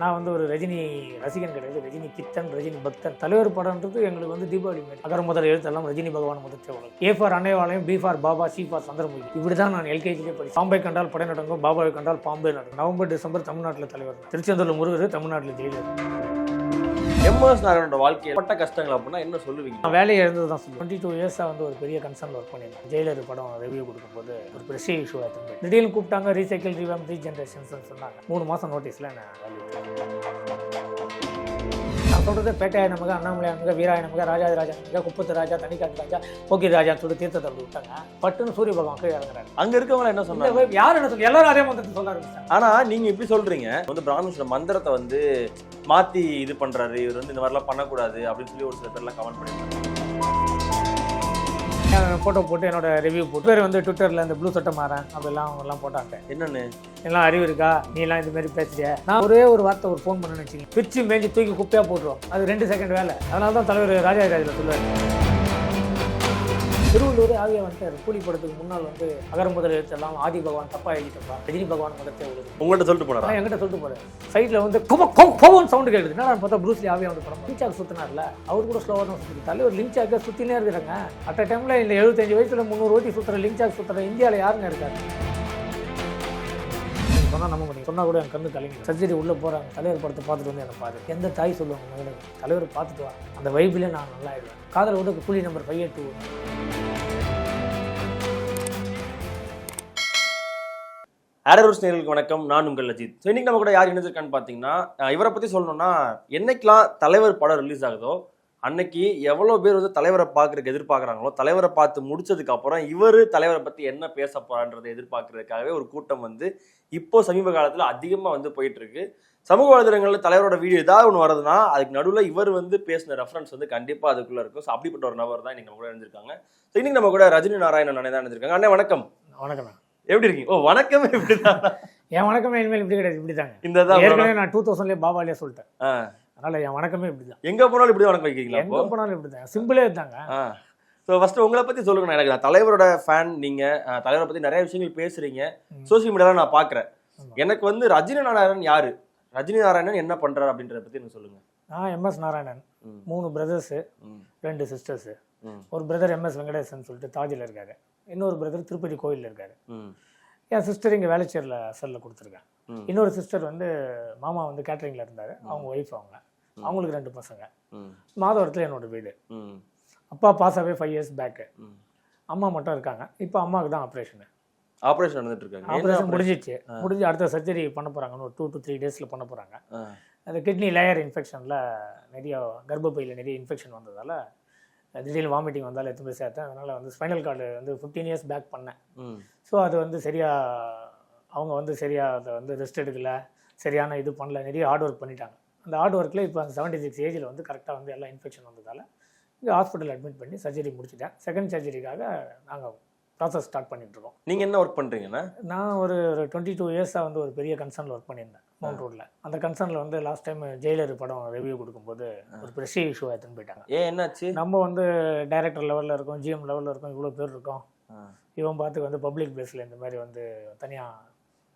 நான் வந்து ஒரு ரஜினி ரசிகன் கிடையாது. ரஜினி கித்தன் ரஜினி பக்தன் தலைவர் படம்ன்றது எங்களுக்கு வந்து தீபாவளி மாதிரி. அகர முதல் எழுத்தெல்லாம் ரஜினி பகவான் முதற்ற உலகம் A for அன்னைவாலயம் B for Baba C for Chandramukhi. இப்படி தான் நான் எல்கேஜிலே படி பாம்பை கண்டால் படை நடக்கும் பாபாவை கண்டால் பாம்பே நடக்கும். நவம்பர் டிசம்பர் தமிழ்நாட்டில் தலைவர். திருச்செந்தூர் முருகர் தமிழ்நாட்டில் ஜெயிலர். எம்எஸ் நாராயணோட வாழ்க்கையில் பட்ட கஷ்டங்கள் அப்படின்னா என்ன சொல்லுவீங்க? நான் வேலையை இழந்தது தான் சொல்லுவேன் டுவெண்ட்டி டூ இயர்ஸாக வந்து ஒரு பெரிய கன்சர்ன் ஒர்க் பண்ணியிருந்தேன். ஜெயிலர் படம் ரிவ்யூ கொடுக்கும்போது ஒரு பெரிய இஷ்யூ ஆகிட்டு திடீர்னு கூப்பிட்டாங்க ரீசைக்கிள் ரீவாம் ரீ ஜென்ரேஷன்ஸ் சொன்னாங்க. மூணு மாதம் நோட்டீஸில் நான் வேலையை நான் சொல்கிறது பேட்டையாய நமக்கு அண்ணாமலை நமக்கு வீராய நமக்கு ராஜாதி ராஜா நமக்கு குப்பத்து ராஜா தனிக்காட்டு ராஜா போக்கி ராஜான்னு சொல்லி தீர்த்தத்தை அப்படி விட்டாங்க. பட்டுன்னு சூரிய பகவான் கீழே இறங்குறாரு. அங்க இருக்கவங்க என்ன சொன்னாங்க? யார் என்ன சொல்லி எல்லாரும் அதே மந்திரத்தை சொல்ல ஆரம்பிச்சாங்க ஆனா நீங்க இப்படி சொல்றீங்க வந்து பிராமணோட மந்திரத்தை வந்து மாத்தி இது பண்றாரு இவர் வந்து இந்த மாதிரிலாம் பண்ணக்கூடாது அப்படின்னு சொல்லி ஒரு சில பேர்லாம் கமெண்ட் பண்ணிருக்காங்க. ஃபோட்டோ போட்டு என்னோட ரிவ்யூ போட்டு. பேர் வந்து ட்விட்டரில் இந்த ப்ளூ சட்டை மாறேன் அப்படிலாம் எல்லாம் போட்டாங்க. என்னன்னு? எல்லாம் அறிவு இருக்கா? நீ எல்லாம் இந்த மாதிரி பேசுறிய? நான் ஒரே ஒரு வார்த்தை ஒரு ஃபோன் பண்ண வச்சுக்கேன் பிச்சு மேஞ்சி தூக்கி குப்பையா போட்டுரும். அது ரெண்டு செகண்ட் வேலை. அதனால தான் தலைவர் ராஜாஜில் சொல்லுவார். திருவள்ளூர் ஆகிய வந்துட்டார் கூலி படத்துக்கு முன்னால் வந்து அகர முதல் எழுத்தெல்லாம் ஆதி பகவான் தப்பா எழுதிட்டப்பா ரஜினி பகவான் முதத்தே உழுது உங்கள்ட்ட சொல்லிட்டு போனாரா? நான் என்கிட்ட சொல்லிட்டு போறேன் சைடில் வந்து கொம கோவம் சவுண்டு கேட்குது என்ன பார்த்தா ப்ரூஸ்லி ஆவியா வந்து படம் லிஞ்சாக் சுத்தினார்ல. அவர் கூட ஸ்லோவாக தான் சுற்றி தலைவர் லிஞ்சாக்க சுற்றினே இருக்கிறாங்க. அட் டைமில் இந்த எழுபத்தஞ்சு வயசுல முந்நூறு ஓட்டி சுற்றுற லிஞ்சாக் சுற்றுற இந்தியாவில் யாருங்க இருக்காரு? சொன்னால் நம்ப முடியும் சொன்னால் கூட என் கண்ணு கலங்கி சர்ஜரி உள்ளே போகிறாங்க தலைவர் படத்தை பார்த்துட்டு வந்து என்னை பாரு. எந்த தாய் சொல்லுவாங்க மகனுக்கு தலைவர் பார்த்துட்டு வா. அந்த வைப்பிலே நான் நல்லா ஆயிடுவேன் காதல் விட புள்ளி நம்பர் ஃபைவ் எயிட் ஆரோஸ் நேர்களுக்கு வணக்கம். நான் உங்கள் அஜித். ஸோ இன்றைக்கி நம்ம கூட யார் இணைஞ்சிருக்கான்னு பார்த்தீங்கன்னா இவரை பற்றி சொல்லணும்னா என்னைக்கெல்லாம் தலைவர் படம் ரிலீஸ் ஆகுதோ அன்னைக்கு எவ்வளோ பேர் வந்து தலைவரை பார்க்குறதுக்கு எதிர்பார்க்குறாங்களோ தலைவரை பார்த்து முடிச்சதுக்கு அப்புறம் இவர் தலைவரை பற்றி என்ன பேச போகிறான்றதை எதிர்பார்க்கறதுக்காகவே ஒரு கூட்டம் வந்து இப்போ சமீப காலத்தில் அதிகமாக வந்து போயிட்டுருக்கு. சமூக வலைதளங்களில் தலைவரோட வீடியோ ஏதாவது ஒன்று வருதுன்னா அதுக்கு நடுவில் இவர் வந்து பேசின ரெஃபரன்ஸ் வந்து கண்டிப்பாக அதுக்குள்ளே இருக்கும். ஸோ அப்படிப்பட்ட ஒரு நபர் தான் இன்றைக்கி நம்ம கூட இருந்திருக்காங்க ஸோ இன்றைக்கி நம்ம கூட ரஜினி நாராயணன் அண்ணே தான் இருந்திருக்காங்க அண்ணே வணக்கம். வணக்கம் எப்படி இருக்கீங்க? ஓ வணக்கமே இப்படிதான். என் வணக்கமே இனிமேல் இப்படி கிடையாது இப்படி தாங்க இந்த தான் ஏற்கனவே நான் டூ தௌசண்ட்லேயே பாபாலேயே சொல்லிட்டேன். அதனால் என் வணக்கமே இப்படி தான் எங்க போனாலும் இப்படி வணக்கம் வைக்கிறீங்களா எங்கே போனாலும் இப்படி தான் சிம்பிளே இருந்தாங்க ஸோ ஃபர்ஸ்ட் உங்களை பத்தி சொல்லுங்க எனக்கு நான் தலைவரோட ஃபேன் நீங்க தலைவரை பத்தி நிறைய விஷயங்கள் பேசுறீங்க. சோசியல் மீடியால நான் பாக்குறேன். எனக்கு வந்து ரஜினி நாராயணன் யாரு? ரஜினி நாராயணன் என்ன பண்றாரு அப்படின்றத பத்தி எனக்கு சொல்லுங்க. நான் எம்எஸ் நாராயணன். மூணு பிரதர்ஸு. ரெண்டு சிஸ்டர்ஸு. ஒரு பிரதர் எம்எஸ் வெங்கடேசன் சொல்லிட்டு தாஜில் இருக்காரு. இன்னொரு பிரதர் திருப்பதி கோயிலில் இருக்காரு. என் சிஸ்டர் இங்கே வேலைச்சேரில் செல்லில் கொடுத்துருக்கேன். இன்னொரு சிஸ்டர் வந்து மாமா வந்து கேட்டரிங்கில் இருந்தார். அவங்க ஒய்ஃப் அவங்க. அவங்களுக்கு ரெண்டு பசங்க. மாதவரத்தில் என்னோட வீடு. அப்பா பாஸ் ஆகவே ஃபைவ் இயர்ஸ் பேக்கு. அம்மா மட்டும் இருக்காங்க. இப்போ அம்மாவுக்கு தான் ஆப்ரேஷனு ஆபரேஷன் நடந்துட்டு இருக்காங்க ஆப்ரேஷன்? முடிஞ்சிச்சு. முடிஞ்சு அடுத்த சர்ஜரி பண்ண போகிறாங்க ஒரு டூ டு த்ரீ டேஸில் பண்ண போகிறாங்க. அந்த கிட்னி லேயர் இன்ஃபெக்ஷனில் நிறைய கர்ப்பப்பையில் நிறைய இன்ஃபெக்ஷன் வந்ததால் திடீர்னு வாமிட்டிங் வந்தாலும் எடுத்து போய் சேர்த்தேன் அதனால் வந்து ஸ்பைனல் கார்டு வந்து ஃபிஃப்டீன் இயர்ஸ் பேக் பண்ணேன். ஸோ அது வந்து சரியாக அவங்க வந்து சரியாக அதை வந்து ரெஸ்ட் எடுக்கல சரியான இது பண்ணல நிறைய ஹார்ட் ஒர்க் பண்ணிட்டாங்க. அந்த ஹார்ட் ஒர்க்கில் இப்போ அந்த செவன்ட்டி சிக்ஸ் ஏஜில் வந்து கரெக்டாக வந்து எல்லாம் இன்ஃபெக்ஷன் வந்ததால் இங்கே ஹாஸ்பிட்டல் அட்மிட் பண்ணி சர்ஜரி முடிச்சிட்டேன். செகண்ட் சர்ஜரிக்காக நாங்கள் ப்ராசஸ் ஸ்டார்ட் பண்ணிட்டு இருக்கோம். நீங்க என்ன ஒர்க் பண்றீங்கண்ணா நான் ஒரு ஒரு டுவெண்ட்டி டூ இயர்ஸாக வந்து ஒரு பெரிய கன்சர்னில் ஒர்க் பண்ணியிருந்தேன். மவுண்ட் ரோட்டில் அந்த கன்சர்னில் வந்து லாஸ்ட் டைம் ஜெயிலர் படம் ரிவ்யூ கொடுக்கும்போது ஒரு பெரிய இஷ்யூ எடுத்துன்னு போயிட்டாங்க. ஏன் என்னாச்சு? நம்ம வந்து டைரக்டர் லெவலில் இருக்கோம் ஜிஎம் லெவலில் இருக்கோம் இவ்வளோ பேர் இருக்கோம். இவன் பார்த்து வந்து பப்ளிக் பிளேஸில் இந்த மாதிரி வந்து தனியாக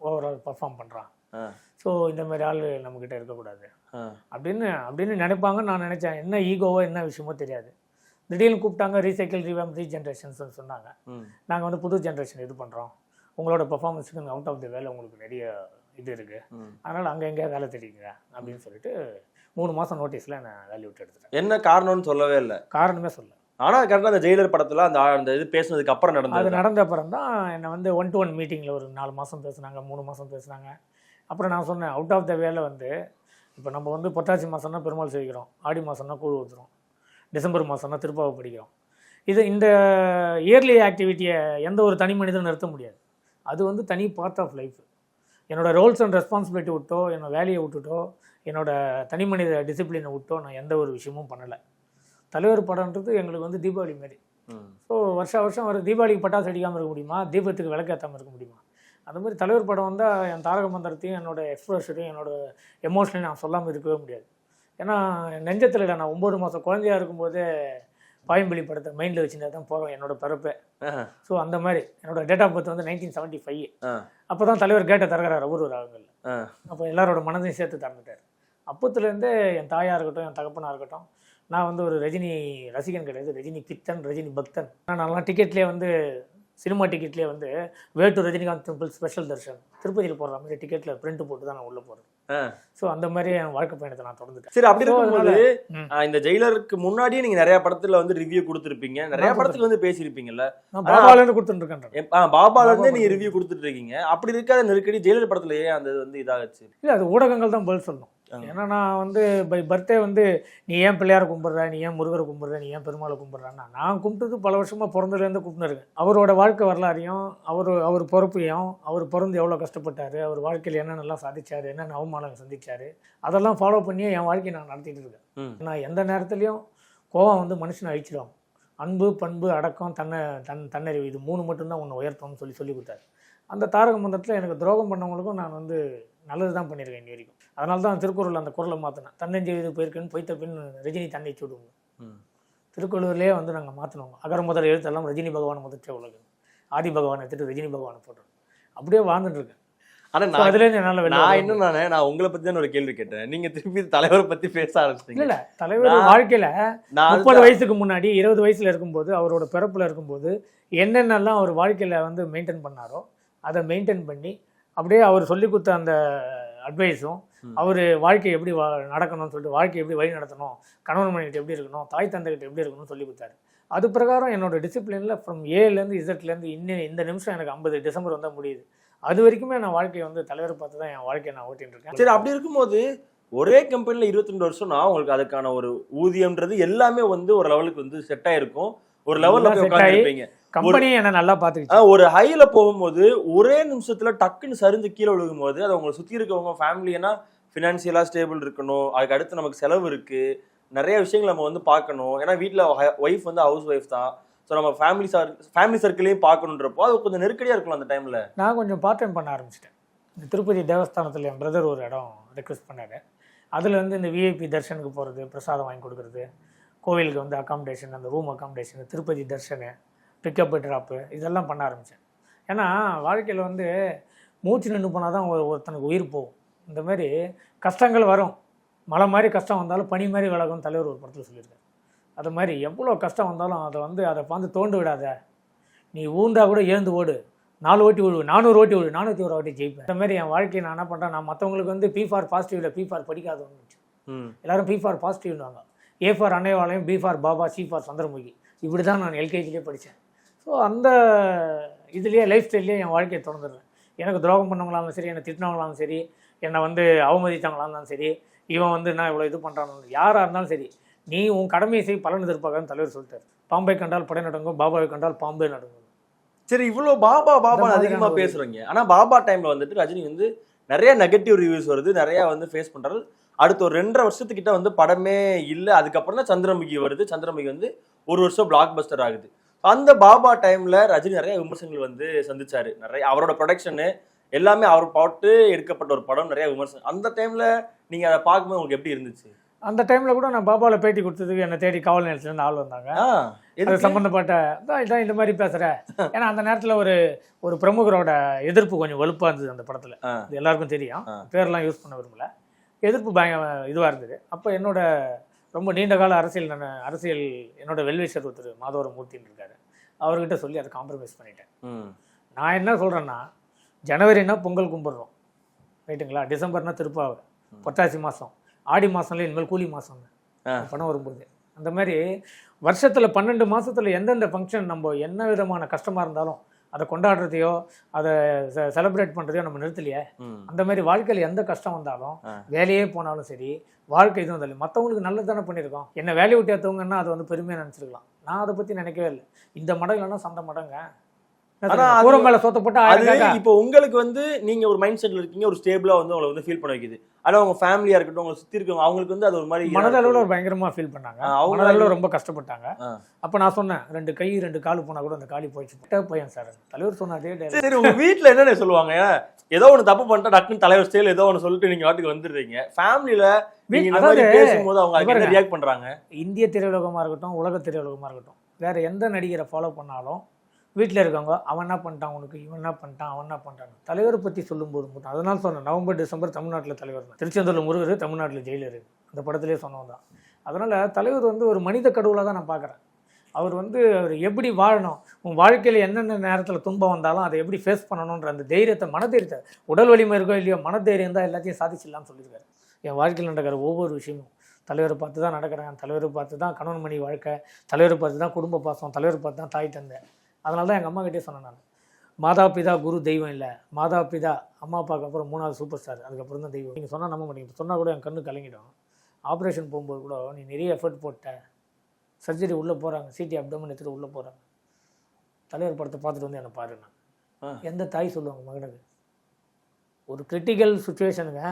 ஓவரால் பர்ஃபார்ம் பண்ணுறான். ஸோ இந்த மாதிரி ஆள் நம்மக்கிட்ட இருக்கக்கூடாது. அப்படின்னு அப்படின்னு நினைப்பாங்கன்னு நான் நினச்சேன். என்ன ஈகோவோ என்ன விஷயமோ தெரியாது. திடீர்னு கூப்பிட்டாங்க ரீசைக்கிள் ரீவாம் ரீ ஜென்ரேஷன்ஸ் சொன்னாங்க. நாங்கள் வந்து புது ஜென்ரேஷன் இது பண்ணுறோம் உங்களோட பெர்ஃபார்மன்ஸுக்கு அவுட் ஆஃப் தி வேலை உங்களுக்கு நிறைய இது இருக்குது. அதனால் அங்கே எங்கேயா வேலை தெரியுங்க அப்படின்னு சொல்லிட்டு மூணு மாதம் நோட்டீஸில் நான் வேலையை விட்டு எடுத்துட்டேன். என்ன காரணம்னு சொல்லவே இல்லை. காரணமே சொல்ல ஆனா கரெக்டா அந்த ஜெயிலர் படத்துல அந்த அந்த இது பேசுனதுக்கு அப்புறம் அது நடந்தது நடந்த அப்புறம் தான் என்னை வந்து ஒன் டு ஒன் மீட்டிங்கில் ஒரு நாலு மாதம் பேசுனாங்க மூணு மாதம் பேசுனாங்க. அப்புறம் நான் சொன்னேன் அவுட் ஆஃப் த வேலை வந்து இப்போ நம்ம வந்து புரட்டாசி மாதம்னா பெருமாள் சேவிக்கிறோம் ஆடி மாதம்னா கூழ் ஊற்றுறோம் டிசம்பர் மாதம்னா திருப்பாவை படிக்கிறோம். இது இந்த இயர்லி ஆக்டிவிட்டியை எந்த ஒரு தனி மனிதனும் நிறுத்த முடியாது. அது வந்து தனி பார்ட் ஆஃப் லைஃப் என்னோட ரோல்ஸ் அண்ட் ரெஸ்பான்சிபிலிட்டி விட்டோ என்னோட வேலையை விட்டுட்டோ என்னோட தனி மனித டிசிப்ளினை விட்டோ நான் எந்த ஒரு விஷயமும் பண்ணலை. தலைவர் படம்ன்றது எங்களுக்கு வந்து தீபாவளி மாதிரி ம். ஸோ வருஷா வருஷம் ஒரு தீபாவளிக்கு பட்டாசு அடிக்காமல் இருக்க முடியுமா? தீபத்துக்கு விளக்கேற்றாமல் இருக்க முடியுமா? அந்த மாதிரி தலைவர் படம் வந்தால் என் தாரக மந்திரத்தையும் என்னோட எக்ஸ்பிரஷனையும் என்னோட எமோஷனையும் நான் சொல்லாமல் இருக்கவே முடியாது. ஏன்னா நெஞ்சத்தில் இல்லை நான் ஒம்பது மாதம் குழந்தையா இருக்கும்போதே பாயம்பள்ளி படத்தை மைண்டில் வச்சுருந்தா தான் போகிறோம் என்னோட பிறப்பே. ஸோ அந்த மாதிரி என்னோட டேட் ஆஃப் பர்த் வந்து நைன்டீன் செவன்ட்டி ஃபைவ். அப்போ தான் தலைவர் கேட்டை திறக்கிறார் அபூர்வ ராகங்கள் ஆ. அப்போ எல்லாரோட மனதையும் சேர்த்து திறந்துட்டார் அப்பத்துலேருந்தே என் தாயாக இருக்கட்டும் என் தகப்பனாக இருக்கட்டும் நான் வந்து ஒரு ரஜினி ரசிகன் கிடையாது ரஜினி பித்தன் ரஜினி பக்தன் நான் நல்லா டிக்கெட்லேயே வந்து சினிமா டிக்கெட்லேயே வந்து way to Rajinikanth temple special darshan. திருப்பதியில் போடுற மாதிரி டிக்கெட்டில் பிரிண்ட் போட்டு தான் நான் உள்ளே போகிறேன். ஸோ அந்த மாதிரி என் வாழ்க்கை பயணத்தை நான் தொடர்ந்துட்டேன். சரி அப்படி இருக்கும்போது இந்த ஜெயிலருக்கு முன்னாடியே நீங்க நிறைய படத்துல வந்து ரிவ்யூ கொடுத்துருப்பீங்க. நிறைய படத்துல வந்து பேசியிருப்பீங்கல்ல. பாபாலேருந்து கொடுத்துட்டுருக்கேன் ஆ, பாபால இருந்தே பாபா நீங்க படம். ரிவ்யூ கொடுத்துட்டு இருக்கீங்க. அப்படி இருக்காத நெருக்கடி ஜெயிலர் படத்துல ஏன் அந்த வந்து இதாகச்சு இல்லை அது ஊடகங்கள் தான் பதில் சொல்லணும். ஏன்னா நான் வந்து பை பர்த்டே வந்து நீ ஏன் பிள்ளையாரை கும்பிட்ற நீ ஏன் முருகரை கும்பிட்ற நீ ஏன் பெருமாளை கும்பிட்றன்னா நான் கும்பிட்டது பல வருஷமாக பிறந்ததுலேருந்து கும்பிட்டுருக்கேன் அவரோட வாழ்க்கை வரலாறையும் அவர் அவர் பொறுப்பையும் அவர் பிறந்து எவ்வளோ கஷ்டப்பட்டார் அவர் வாழ்க்கையில் என்னென்னலாம் சாதிச்சார் என்னென்ன அவமானம் சந்திச்சார் அதெல்லாம் ஃபாலோ பண்ணியே என் வாழ்க்கையை நான் நடத்திட்டு இருக்கேன். நான் எந்த நேரத்துலையும் கோவம் வந்து மனுஷனை அழிச்சிடும் அன்பு பண்பு அடக்கம் தன்னை தன் தன்னறிவு இது மூணு மட்டும்தான் உன்னை உயர்த்தணும்னு சொல்லி சொல்லி கொடுத்தாரு. அந்த தாரக மந்திரத்தில் எனக்கு துரோகம் பண்ணவங்களுக்கும் நான் வந்து நல்லது தான் பண்ணியிருக்கேன் இன்னி வரைக்கும். அதனால தான் திருக்குறள் அந்த குரலை மாற்றினேன் தன்னெஞ்சு இது போயிருக்குன்னு பொய்த்த பின் ரஜினி தன்னை சுடுவோம் ம். திருக்குறள்லேயே வந்து நாங்கள் மாற்றினோம் அகர முதல் எழுத்தெல்லாம் ரஜினி பகவானை முதற்ற உலகம். ஆதி பகவானை எடுத்துட்டு ரஜினி பகவானை போட்டோம் அப்படியே வாழ்ந்துட்டு இருக்கேன் ஆனா So, நான் என்னால் வெளில நான் இன்னும் நானே நான் உங்களை பத்தி தான் ஒரு கேள்வி கேட்டேன். நீங்க திருப்பி தலைவரை பத்தி பேச இல்ல ஆரம்பிச்சிட்டீங்க. இல்ல தலைவர் வாழ்க்கையில நான் முப்பது வயசுக்கு முன்னாடி இருபது வயசுல இருக்கும்போது அவரோட பிறப்புல இருக்கும்போது என்னென்னலாம் அவர் வாழ்க்கையில வந்து மெயின்டைன் பண்ணாரோ அதை மெயின்டைன் பண்ணி அப்படியே அவர் சொல்லி கொடுத்த அந்த அட்வைஸும். அவர் வாழ்க்கை எப்படி வா நடக்கணும்னு சொல்லிட்டு வாழ்க்கை எப்படி வழி நடத்தணும் கணவன் மனைவிட்டு எப்படி இருக்கணும் தாய் தந்தைகிட்ட எப்படி இருக்கணும்னு சொல்லி கொடுத்தாரு. அது பிரகாரம் என்னோட டிசிப்ளினில் ஃப்ரம் ஏலேருந்து இசட்லேருந்து இன்னும் இந்த நிமிஷம் எனக்கு ஐம்பது டிசம்பர் வந்தால் முடியுது. அது வரைக்குமே நான் வாழ்க்கையை வந்து தலைவரை பார்த்து தான் என் வாழ்க்கையை நான் ஓட்டின்னு இருக்கேன். சரி அப்படி இருக்கும்போது ஒரே கம்பெனில இருபத்தி ரெண்டு வருஷம்னா உங்களுக்கு அதுக்கான ஒரு ஊதியம்ன்றது எல்லாமே வந்து ஒரு லெவலுக்கு வந்து செட் ஆயிருக்கும். ஒரு லெவல்ல set ஆகி- கம்பெனி என்னை நல்லா பார்த்துக்கிச்சு ஒரு ஹைல போகும்போது ஒரே நிமிஷத்துல டக்குன்னு சரிஞ்சு கீழே விழுகும்போது அது உங்களை சுத்தி இருக்கவங்க ஃபேமிலினா ஃபினான்சியலா ஸ்டேபிள் இருக்கணும். அதுக்கு அடுத்து நமக்கு செலவு இருக்கு. நிறைய விஷயங்கள் நம்ம வந்து பார்க்கணும். ஏன்னா வீட்டில் ஒய்ஃப் வந்து ஹவுஸ் ஒய்ஃப் தான். ஸோ நம்ம ஃபேமிலி சார் ஃபேமிலி சர்க்கிளையும் பார்க்கணுன்றப்போ அது கொஞ்சம் நெருக்கடியா இருக்கலாம் அந்த டைம்ல நான் கொஞ்சம் பார்ட் டைம் பண்ண ஆரம்பிச்சிட்டேன். இந்த திருப்பதி தேவஸ்தானத்தில் என் பிரதர் ஒரு இடம் ரெக்வஸ்ட் பண்ணாரு. அதில் வந்து இந்த விஐபி தர்ஷனுக்கு போகிறது பிரசாதம் வாங்கி கொடுக்குறது கோவிலுக்கு வந்து அகாமடேஷன் அந்த room accommodation Tirupati darshan. Pickup drop இதெல்லாம் பண்ண ஆரம்பித்தேன் ஏன்னா வாழ்க்கையில் வந்து மூச்சு நின்று போனால் தான் ஒரு ஒருத்தனுக்கு உயிர் போகும். இந்த மாதிரி கஷ்டங்கள் வரும். மழை மாதிரி கஷ்டம் வந்தாலும் பனி மாதிரி விலகும் தலைவர் ஒரு படத்தில் சொல்லியிருக்காரு. அது மாதிரி எவ்வளோ கஷ்டம் வந்தாலும் அதை வந்து அதை பார்த்து தோண்டு விடாத. நீ ஊந்தா கூட எழுந்து ஓடு. நாலு ஓட்டி விழு நானூறு ஓட்டி விழு நானூற்றி ஒரு வாட்டி ஜெயிப்பேன். இந்த மாதிரி என் வாழ்க்கையை நான் என்ன பண்ணுறேன் நான் மற்றவங்களுக்கு வந்து பி ஃபார் பாசிட்டிவ்ல பி ஃபார் படிக்காதவங்க எல்லாரும் பி ஃபார் பாசிட்டிவ்னுவாங்க A for அன்னைவாளையும் B for Baba C for Chandramukhi. இப்படி தான் நான் எல்கேஜிலே படித்தேன் ஸோ அந்த இதுலேயே லைஃப் ஸ்டைல்லையே என் வாழ்க்கையை தொடர்ந்துடுறேன். எனக்கு துரோகம் பண்ணவங்களாலும் சரி என்னை திட்டினவங்களாலும் சரி என்னை வந்து அவமதித்தவங்களாக இருந்தாலும் சரி இவன் வந்து நான் இவ்வளோ இது பண்ணுறான்னு யாராக இருந்தாலும் சரி நீ உன் கடமையை செய் பலன் எதிர்பார்க்கன்னு தலைவர் சொல்லிட்டார். பாம்பை கண்டால் படை நடுங்கும் பாபாவை கண்டால் பாம்பே நடுங்கும். சரி இவ்வளோ பாபா பாபா மாதிரியான அதிகமா ஒரு- பேசுறீங்க. ஆனா பாபா டைம்ல வந்துட்டு ரஜினி வந்து நிறைய நெகட்டிவ் ரிவ்யூஸ் வருது நிறைய வந்து ஃபேஸ் பண்றாரு. அடுத்த ஒரு ரெண்டரை வருஷத்துக்கிட்ட வந்து படமே இல்ல. அதுக்கப்புறம் தான் சந்திரமுகி வருது. சந்திரமுகி வந்து ஒரு வருஷம் பிளாக் பஸ்டர் ஆகுது. அந்த பாபா டைம்ல ரஜினி நிறைய விமர்சனங்கள் வந்து சந்திச்சாரு. நிறைய அவரோட ப்ரொடக்ஷனு எல்லாமே அவர் பாட்டு எடுக்கப்பட்ட ஒரு படம் நிறைய விமர்சனம் அந்த டைம்ல நீங்க அதை பார்க்கும்போது உங்களுக்கு எப்படி இருந்துச்சு? அந்த டைமில் கூட நான் பாபாவில் பேட்டி கொடுத்ததுக்கு என்னை தேடி காவல் நிலையத்துலேருந்து ஆள் வந்தாங்க. எதுக்கு? சம்மந்தப்பட்ட அதான் இதான் இந்த மாதிரி பேசுகிற ஏன்னா அந்த நேரத்தில் ஒரு ஒரு பிரமுகரோட எதிர்ப்பு கொஞ்சம் வலுப்பாக இருந்தது அந்த படத்தில். இது எல்லாருக்கும் தெரியும். பேர்லாம் யூஸ் பண்ண விரும்பல. எதிர்ப்பு பயங்கர இதுவாக இருந்தது. அப்போ என்னோட ரொம்ப நீண்ட கால அரசியல் நான் அரசியல் என்னோட வெல்விஷர் ஒருத்தர் மாதவர மூர்த்தின்னு இருக்காரு. அவர்கிட்ட சொல்லி அதை காம்ப்ரமைஸ் பண்ணிட்டேன். நான் என்ன சொல்கிறேன்னா ஜனவரினா பொங்கல் கும்பிட்றோம். ரைட்டுங்களா? டிசம்பர்னா திருப்பாவை. புரட்டாசி மாதம் ஆடி மாதம்ல இனிமேல் கூலி மாதம். பணம் வரும்போது. அந்த மாதிரி வருஷத்தில் பன்னெண்டு மாசத்துல எந்தெந்த ஃபங்க்ஷன் நம்ம என்ன விதமான கஷ்டமாக இருந்தாலும் அதை கொண்டாடுறதையோ அதை செலிப்ரேட் பண்ணுறதையோ நம்ம நிறுத்தலையே. அந்த மாதிரி வாழ்க்கையில் எந்த கஷ்டம் வந்தாலும். வேலையே போனாலும் சரி வாழ்க்கை இதுவும் இல்லை மற்றவங்களுக்கு நல்லது தானே பண்ணியிருக்கோம். என்ன வேலையை விட்டு ஏற்றவங்கன்னா அது வந்து பெருமையாக நினச்சிருக்கலாம். நான் அதை பற்றி நினைக்கவே இல்லை. இந்த மடங்குலன்னா சொந்த மடங்க. மேலே சொத்த போட்டு அது. இப்போ உங்களுக்கு வந்து நீங்க ஒரு மைண்ட் செட்ல இருக்கீங்க ஒரு ஸ்டேபிளா வந்து உங்களை வந்து ஃபீல் பண்ண வைக்குது. ஆனா உங்க ஃபேமிலியா இருக்கட்டும் உங்களை சுத்தி இருக்கவங்க அவங்களுக்கு வந்து அது ஒரு மாதிரி மனதளவில் ஒரு பயங்கரமா ஃபீல் பண்ணாங்க. அவங்க மனதளவில் ரொம்ப கஷ்டப்பட்டாங்க. அப்போ நான் சொன்னேன் ரெண்டு கை ரெண்டு கால் போனா கூட அந்த காலி போயிடுச்சு. பையன் சார் தலைவர் சொன்ன அதே dialogue. சரி உங்க வீட்ல என்ன சொல்லுவாங்க? ஏதோ ஒண்ணு தப்பு பண்ணிட்டா டக்குன்னு தலைவர் ஸ்டைல் ஏதோ ஒண்ணு சொல்லிட்டு நீங்க வாட்டுக்கு வந்துடுறீங்க. அதாவது, பேசும்போது அவங்க. ரியாக்ட் பண்றாங்க? இந்திய திரையுலகமா இருக்கட்டும் உலக திரையுலகமா இருக்கட்டும் வேற எந்த நடிகரை ஃபாலோ பண்ணாலும் வீட்டில் இருக்கவங்க அவன் என்ன பண்ணிட்டான் உனக்கு? இவன் என்ன பண்ணிட்டான்? அவன் என்ன பண்ணிட்டான்? தலைவரை பற்றி சொல்லும்போது மட்டும். அதனால் சொன்னேன் நவம்பர் டிசம்பர் தமிழ்நாட்டில் தலைவர் தான். திருச்செந்தூரில் முருகர் தமிழ்நாட்டில் ஜெயிலர். அந்த படத்திலே சொன்னவன் தான். அதனால் தலைவர் வந்து ஒரு மனித கடவுளாக தான் நான் பார்க்குறேன். அவர் வந்து அவர் எப்படி வாழணும்? உன் வாழ்க்கையில் என்னென்ன நேரத்தில் துன்பம் வந்தாலும் அதை எப்படி ஃபேஸ் பண்ணணுன்ற அந்த தைரியத்தை மனதைரியத்தை உடல் வலிமை இருக்கோ இல்லையோ மனதைரியம் தான் எல்லாத்தையும் சாதிச்சிடலாம்னு சொல்லியிருக்காரு. என் வாழ்க்கையில் நடக்கிற ஒவ்வொரு விஷயமும். தலைவரை பார்த்து தான் நடக்கிறேன். தலைவரை பார்த்து தான் கணவன் மணி வாழ்க்கை. தலைவரை பார்த்து தான் குடும்ப பாசம். தலைவரை பார்த்து தான் தாய் தந்தை. அதனால தான் எங்கள் அம்மா கிட்டே சொன்னேன் நான். மாதா பிதா குரு தெய்வம் இல்லை. மாதா பிதா அம்மா அப்பாவுக்கு அப்புறம் மூணாவது சூப்பர் ஸ்டார். அதுக்கப்புறம் தான் தெய்வம். நீங்கள் சொன்னால் நம்ப மாட்டீங்க. சொன்னால் கூட என் கண்ணு கலங்கிடும். ஆப்ரேஷன் போகும்போது கூட நீ நிறைய எஃபர்ட் போட்ட. சர்ஜரி உள்ளே போகிறாங்க சிடி அப்டமன் எடுத்துகிட்டு உள்ளே போகிறாங்க தலைவர் படத்தை பார்த்துட்டு வந்து என்னை பாருங்க. எந்த தாய் சொல்லுவாங்க மகனுக்கு? ஒரு கிரிட்டிக்கல் சுச்சுவேஷனுங்க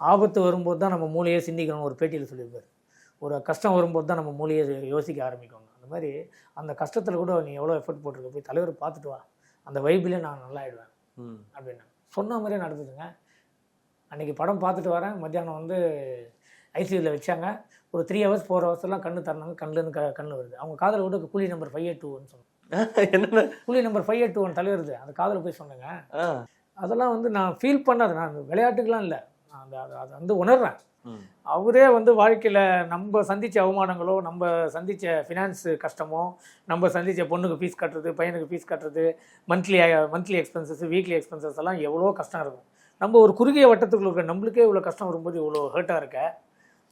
ஆபத்து வரும்போது தான் நம்ம மூளையை சிந்திக்கணும் ஒரு பேட்டியில் சொல்லியிருப்பாரு. ஒரு கஷ்டம் வரும்போது தான் நம்ம மூளையை யோசிக்க ஆரம்பிக்கணும் மாதிரி அந்த கஷ்டத்தில் கூட நீ எவ்வளோ எஃபர்ட் போட்டிருக்க போய் தலைவர் பார்த்துட்டு வா. அந்த வைப்பிலே நான் நல்லா ஆயிடுவேன் அப்படின்னு. சொன்ன மாதிரியே நடந்ததுங்க. அன்றைக்கி படம் பார்த்துட்டு வரேன். மத்தியானம் வந்து ஐசியூவில் வச்சாங்க. ஒரு த்ரீ ஹவர்ஸ் ஃபோர் ஹவர்ஸ்லாம் கண்ணு தரனாங்க கண்ணுலேருந்து க கண்ணு வருது. அவங்க காதில் விட்டு Coolie number five eight two one சொன்னாங்க. என்னென்ன Coolie number five eight two one தலைவருது அந்த காதில் போய் சொன்னேங்க. அதெல்லாம் வந்து நான் ஃபீல் பண்ணாது. நான் விளையாட்டுக்கெலாம் இல்லை. நான் அந்த அது- வந்து உணர்றேன். அவரே வந்து வாழ்க்கையில் நம்ம சந்தித்த அவமானங்களோ நம்ம சந்தித்த ஃபினான்ஸ் கஷ்டமோ நம்ம சந்தித்த பொண்ணுக்கு ஃபீஸ் கட்டுறது பையனுக்கு ஃபீஸ் கட்டுறது monthly monthly expenses weekly expenses எல்லாம் எவ்வளோ கஷ்டம் இருக்கும். நம்ம ஒரு குறுகிய வட்டத்துக்குள்ள இருக்க நம்மளுக்கே இவ்வளோ கஷ்டம் வரும்போது இவ்வளோ ஹர்ட்டாக இருக்க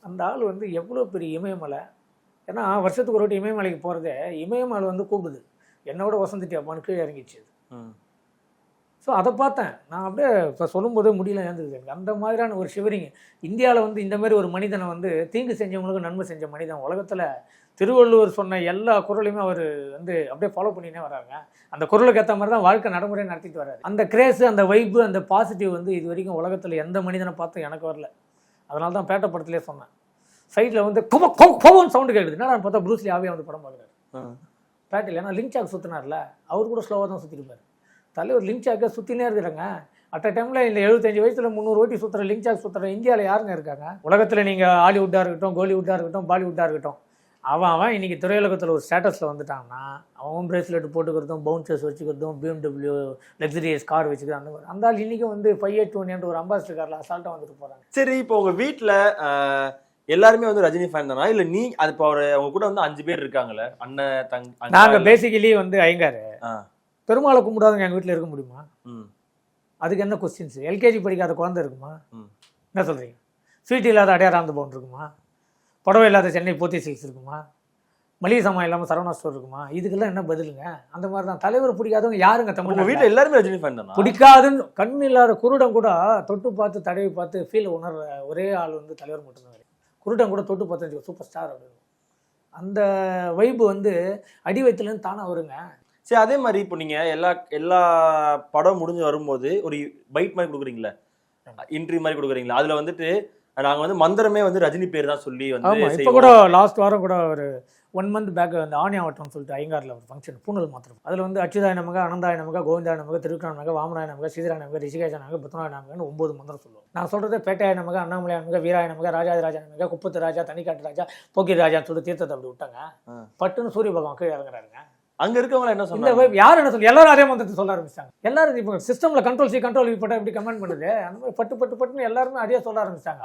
அந்த ஆள் வந்து எவ்வளோ பெரிய இமயமலை? ஏன்னா வருஷத்துக்கு ஒரு வாட்டி இமயமலைக்கு போகிறதே இமயமலை வந்து கூப்பிடுது என்னோட வசந்திட்டு அப்பான்னு கீழே இறங்கிடுச்சு ம். ஸோ அதை பார்த்தேன். நான் அப்படியே இப்போ சொல்லும்போதே முடியல எனக்கு அந்த மாதிரியான ஒரு ஷிவரிங் இந்தியாவில் வந்து இந்த மாதிரி ஒரு மனிதனை வந்து தீங்கு செஞ்சவங்களுக்கு நன்மை செஞ்ச மனிதன். உலகத்தில் திருவள்ளுவர் சொன்ன எல்லா குரலையுமே அவர் வந்து அப்படியே ஃபாலோ பண்ணினே வராங்க அந்த குரலுக்கு ஏற்ற மாதிரி தான் வாழ்க்கை நடைமுறை நடத்திட்டு வராரு. அந்த கிரேஸு அந்த வைப்பு அந்த பாசிட்டிவ் வந்து இது வரைக்கும் உலகத்தில் எந்த மனிதனை பார்த்தும் எனக்கு வரல. அதனால தான் பேட்ட படத்திலே சொன்னேன். சைடில் வந்து கொம கொமன்னு சவுண்டு கேட்குது என்னடா பார்த்தா ப்ரூஸ்லி ஆவே வந்து படம் பார்க்குறாரு. ஆ. பேட்டில் ஏன்னா லிங்க் சாக் சுற்றினார்ல அவர் கூட ஸ்லோவாக தான் சுற்றிருப்பார் தலைவர் லிங்க் சாக்கை சுற்றினே இருக்கிறாங்க. அட் அ டைமில் இந்த எழுபத்தஞ்சு வயசில் முந்நூறு ஓட்டி சுற்றுற லிங்க் சாக் சுற்றுற இந்தியாவில் யாருங்க இருக்காங்க? உலகத்தில் நீங்கள் ஹாலிவுட்டாக இருக்கட்டும் கோலிவுட்டாக இருக்கட்டும் பாலிவுட்டாக இருக்கட்டும். அவன் அவன் இன்னைக்கு திரையுலகத்தில் ஒரு ஸ்டேட்டஸில் வந்துட்டான்னா அவன் பிரேஸ்லெட் போட்டுக்கிறதும் பவுன்சர்ஸ் வச்சுக்கிறதும் பிஎம்டபிள்யூ லக்ஸரியஸ் கார் வச்சுக்கிறது அந்த மாதிரி. அந்த இன்றைக்கும் வந்து ஃபைவ் எயிட் ஒன் என்ற ஒரு அம்பாசிடர் காரில் அசால்ட்டாக வந்துட்டு போகிறாங்க சரி இப்போ உங்க வீட்ல ஆஹ், எல்லாருமே வந்து ரஜினி ஃபேன் தானா? இல்ல நீ அது இப்போ அவரு உங்க கூட வந்து அஞ்சு பேர் இருக்காங்கல்ல? அண்ணன் தங் நாங்கள் பேசிக்கலி வந்து ஐங்காரு. பெருமாளை கும்பிடாதவங்க எங்கள் வீட்டில் இருக்க முடியுமா. அதுக்கு என்ன கொஸ்டின்ஸ் எல்கேஜி படிக்காத குழந்தை இருக்குமா. என்ன சொல்கிறீங்க ஸ்வீட் இல்லாத அடையாராந்த பவன் இருக்குமா? புடவை இல்லாத சென்னை போத்தி சில்க்ஸ் இருக்குமா? மளிகை சாமான் இல்லாமல் சரவணா ஸ்டோர் இருக்குமா? இதுக்கெல்லாம் என்ன பதிலுங்க? அந்த மாதிரி தான் தலைவர் பிடிக்காதவங்க யாருங்க தமிழ் வீட்ல எல்லாருமே ரஜினி ஃபேன் தானா பிடிக்காதுன்னு கண் இல்லாத குருடன் கூட தொட்டு பார்த்து தடவி பார்த்து ஃபீல் உணர்ற ஒரே ஆள் வந்து தலைவர் மட்டும்தான். குருடன் கூட தொட்டு பார்த்து சூப்பர் ஸ்டார் அப்படின்னு. அந்த வைப்பு வந்து அடி வயிற்றுலேருந்து தானாக வருங்க. சரி அதே மாதிரி இப்போ நீங்க எல்லா எல்லா படம் முடிஞ்சு வரும்போது ஒரு பைட் மாதிரி கொடுக்குறீங்களா? இன்ட்ரி மாதிரி கொடுக்குறீங்களா? அதுல வந்துட்டு நாங்க வந்து மந்திரமே வந்து ரஜினி பேர் தான் சொல்லி வந்து இப்போ. கூட லாஸ்ட் வாரம் கூட ஒரு ஒன் மந்த் பேக் அந்த ஆணியாவட்டம்னு சொல்லிட்டு ஐங்காரில் ஒரு ஃபங்க்ஷன் பூனல் மாத்திரம். அதில் வந்து அச்சுதாய நமக அனந்தாய நமக கோவிந்தாய நமக திருவிக்ரம் நமக வாமனாய நமக சீதராய நமக நமக நமகன்னு மந்திரம் சொல்லுவோம். நான் சொல்கிறது பேட்டையாய நமக அண்ணாமலையாய நமக வீராய நமக ராஜாதி ராஜா நமக குப்பத்து ராஜா தனிக்காட்டு ராஜா போக்கி ராஜான்னு சொல்லிட்டு தீர்த்தத்தை அப்படி விட்டாங்க. பட்டுன்னு சூரிய பகவான் கீழே இறங்குறாருங்க. அங்க இருக்கவங்க என்ன சொன்னாங்க? வைப் யார் என்ன சொல்லி எல்லாரும் அதே மந்திரத்தை சொல்ல ஆரம்பிச்சாங்க. எல்லாரும் இப்போ சிஸ்டமில் கண்ட்ரோல் சி கண்ட்ரோல் போட்டால் எப்படி கமெண்ட் பண்ணுது? அந்த மாதிரி பட்டு பட்டு பட்டுன்னு எல்லாருமே அதே சொல்ல ஆரம்பிச்சாங்க.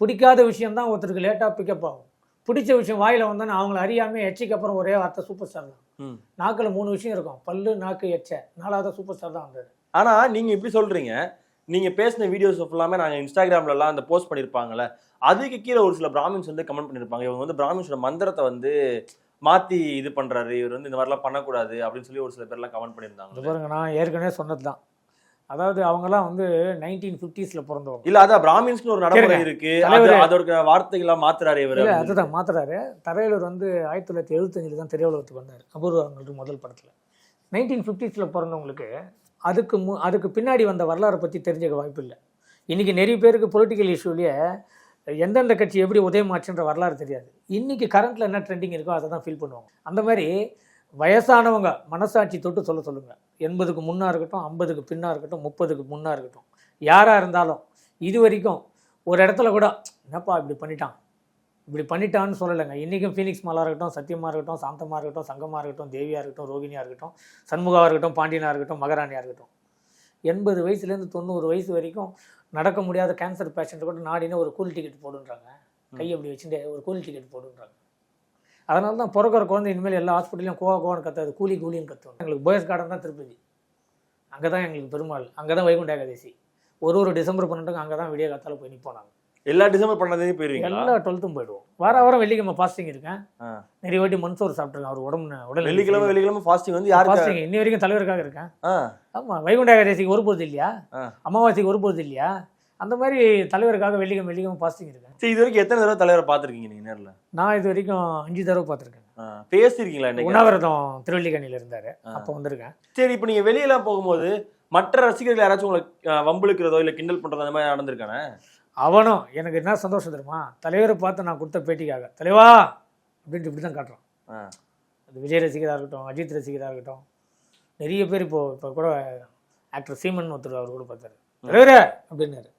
பிடிக்காத விஷயம் தான் ஒருத்தருக்கு லேட்டாக பிக்கப் ஆகும். பிடிச்ச விஷயம் வாயில் வந்தோன்னா அவங்கள அறியாமல் எச்சிக்கு அப்புறம் ஒரே வார்த்தை சூப்பர் ஸ்டார் தான். நாக்கில் மூணு விஷயம் இருக்கும். பல்லு நாக்கு எச்ச. நாலாவது சூப்பர் ஸ்டார் தான் வந்தது. ஆனா நீங்க இப்படி சொல்றீங்க. நீங்க பேசின வீடியோஸ் ஃபுல்லாமே நாங்க இன்ஸ்டாகிராம்ல எல்லாம் அந்த போஸ்ட் பண்ணிருப்பாங்கல்ல அதுக்கு கீழே ஒரு சில பிராமின்ஸ் வந்து கமெண்ட் பண்ணிருப்பாங்க. இவங்க வந்து பிராமின்ஸோட மந்திரத்தை வந்து மாத்தி இது பண்றாரு இவர் வந்து இந்த மாதிரிலாம் பண்ணக்கூடாது அப்படின்னு சொல்லி ஒரு சில பேர்லாம் கமெண்ட் பண்ணியிருந்தாங்க. பாருங்க நான் ஏற்கனவே சொன்னது தான் அதாவது அவங்கெல்லாம் வந்து நைன்டீன் ஃபிஃப்டிஸில் பிறந்தவங்க. இல்ல அதான் பிராமின்ஸ்னு ஒரு நடைமுறை. இருக்கு. அதோட வார்த்தைகள்லாம் மாத்துறாரு இவர் அதுதான் மாத்துறாரு. தரையலூர் வந்து ஆயிரத்தி தொள்ளாயிரத்தி எழுபத்தஞ்சில் தான் திரையுலகத்துக்கு வந்தார். அபூர்வங்களுக்கு முதல் படத்தில். நைன்டீன் ஃபிஃப்டிஸில் பிறந்தவங்களுக்கு அதுக்கு மு அதுக்கு பின்னாடி வந்த வரலாறை பற்றி தெரிஞ்சுக்க வாய்ப்பு இல்லை இன்றைக்கி நிறைய பேருக்கு பொலிட்டிக்கல் இஷ்யூலேயே எந்தெந்த கட்சி எப்படி உதயமாச்சுன்ற வரலாறு தெரியாது. இன்றைக்கி கரண்ட்டில் என்ன ட்ரெண்டிங் இருக்கோ அதை தான் ஃபீல் பண்ணுவாங்க அந்த மாதிரி வயசானவங்க மனசாட்சி தொட்டு சொல்ல சொல்லுங்கள் எண்பதுக்கு முன்னா இருக்கட்டும் ஐம்பதுக்கு பின்னா இருக்கட்டும் முப்பதுக்கு முன்னா இருக்கட்டும். யாராக இருந்தாலும் இது வரைக்கும் ஒரு இடத்துல கூட என்னப்பா இப்படி பண்ணிட்டான்? இப்படி பண்ணிட்டான்னு சொல்லலைங்க. இன்றைக்கும் ஃபீனிக்ஸ் மாலாக இருக்கட்டும் சத்தியமாக இருக்கட்டும் சாந்தமாக இருக்கட்டும் சங்கமாக இருக்கட்டும் தேவியாக இருக்கட்டும் ரோகிணியாக இருக்கட்டும் சண்முகாவாக இருக்கட்டும் பாண்டியனாக இருக்கட்டும் மகாராணியாக இருக்கட்டும். எண்பது வயசுலேருந்து தொண்ணூறு வயசு வரைக்கும் நடக்க முடியாத கேன்சர் பேஷண்ட்டு கூட நாடினே ஒரு கூல் டிக்கெட் போடுன்றாங்க. கை அப்படி வச்சுட்டு ஒரு கூலி டிக்கெட் போடுன்றாங்க. அதனால தான் பிறக்கிற குழந்தை இனிமேல் எல்லா ஹாஸ்பிட்டலையும் கோவா கோவான்னு கத்தாது கூலி கூலின்னு கத்துவோம் எங்களுக்கு போயஸ் கார்டன் தான் திருப்பதி. அங்கே தான் எங்களுக்கு பெருமாள். அங்கே தான் வைகுண்ட ஏகாதசி. ஒரு ஒரு டிசம்பர் பன்னெண்டுக்கும் அங்கே தான் விடிய காத்தால் போய் நிற்போம் நாங்கள் எல்லா டிசம்பர் பண்ணதையும் போயிருவீங்களா? எல்லா டுவெல்த்தும் போயிடுவோம். வார வாரம் வெள்ளிக்கிழமை ஃபாஸ்டிங் இருக்கேன். நிறைய வாட்டி மண்சோறு சாப்பிட்ருக்கேன் அவர் உடம்பு உடல் வெள்ளிக்கிழமை வெள்ளிக்கிழமை ஃபாஸ்டிங் வந்து யாருக்கு ஃபாஸ்டிங் இன்னி வரைக்கும் தலைவருக்காக இருக்கேன். ஆமாம் வைகுண்ட ஏகாதசிக்கு ஒரு பொழுது இல்லையா. அமாவாசைக்கு ஒரு பொழுது இல்லையா? அந்த மாதிரி தலைவருக்காக வெள்ளிக்கிழமை வெள்ளிக்கிழமை ஃபாஸ்டிங் இருக்கேன். சரி இது வரைக்கும் எத்தனை தடவை தலைவரை பார்த்திருக்கீங்க நீங்க நேர்ல? நான் இது வரைக்கும் அஞ்சு தடவை பார்த்துருக்கேன். பேசியிருக்கீங்களா இன்னைக்கு? உண்ணாவிரதம் திருவள்ளிக்கணியில் இருந்தார். அப்போ வந்திருக்கேன். சரி இப்போ நீங்க வெளியெல்லாம் போகும்போது மற்ற ரசிகர்கள் யாராச்சும் உங்களை வம்பிழுக்கிறதோ இல்ல கிண்டல் பண்றதோ அந்த மாதிரி நடந்திருக்கானே? அவனும் எனக்கு என்ன சந்தோஷம் தெரியுமா? தலைவரை பார்த்து நான் கொடுத்த பேட்டிக்காக. தலைவா! அப்படின்ட்டு இப்படி தான் காட்டுறான். அது விஜய் ரசிகராக இருக்கட்டும் அஜித் ரசிகராக இருக்கட்டும் நிறைய பேர் இப்போ இப்போ கூட ஆக்டர் சீமன் ஒருத்தர் அவர் கூட பார்த்தாரு. தலைவரே! அப்படின்னாரு.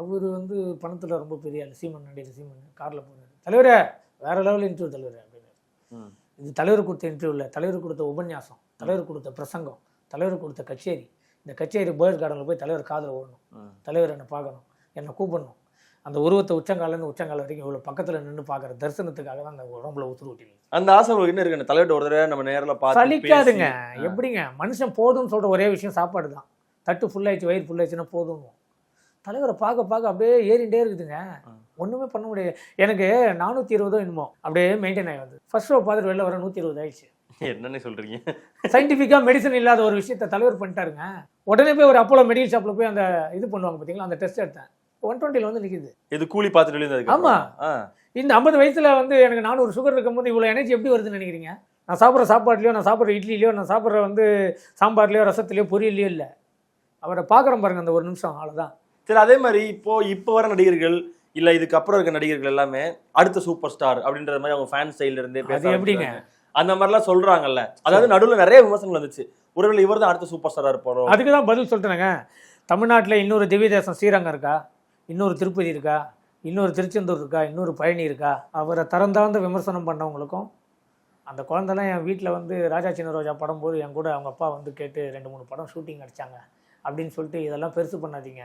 அவர் வந்து பணத்தில் ரொம்ப பெரிய ஆள் சீமன் நடிகர் சீமன் காரில் போனார் தலைவரே! வேற லெவலில் இன்டர்வியூ தலைவர்! அப்படின்னாரு. இது தலைவர் கொடுத்த இன்டர்வியூ இல்லை. தலைவர் கொடுத்த உபன்யாசம் தலைவர் கொடுத்த பிரசங்கம் தலைவர் கொடுத்த கச்சேரி. இந்த கச்சேரி போயர் கார்டனில் போய் தலைவர் காதில் ஓடணும். தலைவர் என்னை பார்க்கணும். என்னை கூப்பிடணும். அந்த உருவத்தை உச்சங்காலேருந்து உச்சங்கால வரைக்கும் இவ்வளோ பக்கத்தில் நின்று பார்க்குற தரிசனத்துக்காக தான் அந்த உடம்புல உத்துரு விட்டீங்க அந்த ஆசை உங்களுக்கு என்ன இருக்கு தலைவர்கிட்ட ஒரு தடவை நம்ம நேர்ல பார்த்து சலிக்காதுங்க. எப்படிங்க? மனுஷன் போதும்னு சொல்கிற ஒரே விஷயம் சாப்பாடு தான். தட்டு ஃபுல்லாகிடுச்சு வயிறு ஃபுல்லாகிடுச்சுன்னா போதும். தலைவரை பார்க்க பார்க்க அப்படியே ஏறிண்டே இருக்குதுங்க. ஒன்றுமே பண்ண முடியாது. எனக்கு நானூற்றி இருபதோ என்னமோ அப்படியே மெயின்டைன் ஆகி வந்து ஃபர்ஸ்ட் ஷோ பார்த்துட்டு வெளில வர நூற்றி இருபது ஆயிடுச்சு. என்னன்னு சொல்றீங்க? சயின்டிஃபிக்காக மெடிசன் இல்லாத ஒரு விஷயத்த தலைவர் பண்ணிட்டாருங்க. உடனே போய் ஒரு அப்போலோ மெடிக்கல் ஷாப்பில் போய் அந்த இது பண்ணுவாங்க பார்த்தீங்களா அந்த டெஸ்ட் எடுத்தேன். ஒன் டுவெண்ட்டியில் வந்து நிற்கிது இது கூலி பார்த்துட்டு வெளியே ஆமா. ஆ. இந்த ஐம்பது வயசுல வந்து எனக்கு நானூறு சுகர் இருக்கும்போது இவ்வளோ எனர்ஜி எப்படி வருதுன்னு நினைக்கிறீங்க? நான் சாப்பிட்ற சாப்பாட்லையோ நான் சாப்பிட்ற இட்லிலையோ நான் சாப்பிட்ற வந்து சாம்பார்லையோ ரசத்துலையோ பொரியல்லையோ இல்லை. அவரை பார்க்குறோம் பாருங்க அந்த ஒரு நிமிஷம் அவ்வளோதான் சரி அதே மாதிரி இப்போ இப்போ வர நடிகர்கள் இல்ல இதுக்கு அப்புறம் இருக்க நடிகர்கள் எல்லாமே அடுத்த சூப்பர் ஸ்டார் அப்படின்ற மாதிரி அவங்க ஃபேன் சைடுல இருந்தே பேச எப்படிங்க. அந்த மாதிரிலாம் சொல்றாங்கல்ல. அதாவது நடுவுல நிறைய விமர்சனங்கள் வந்துச்சு. ஒருவேளை இவர் தான் அடுத்த சூப்பர் ஸ்டாரா இருப்பாரோ? அதுக்கு தான் பதில் சொல்லிட்டேங்க தமிழ்நாட்டில் இன்னொரு திவ்ய தேசம் ஸ்ரீரங்கம் இருக்கா? இன்னொரு திருப்பதி இருக்கா? இன்னொரு திருச்செந்தூர் இருக்கா? இன்னொரு பழனி இருக்கா? அவரை தரந்தாழ்ந்த விமர்சனம் பண்ணவங்களுக்கும் அந்த குழந்தைலாம் என் வீட்டில் வந்து ராஜா சின்ன ரோஜா படம் போது என் கூட அவங்க அப்பா வந்து கேட்டு ரெண்டு மூணு படம் ஷூட்டிங் அடித்தாங்க அப்படின்னு சொல்லிட்டு இதெல்லாம் பெருசு பண்ணாதீங்க.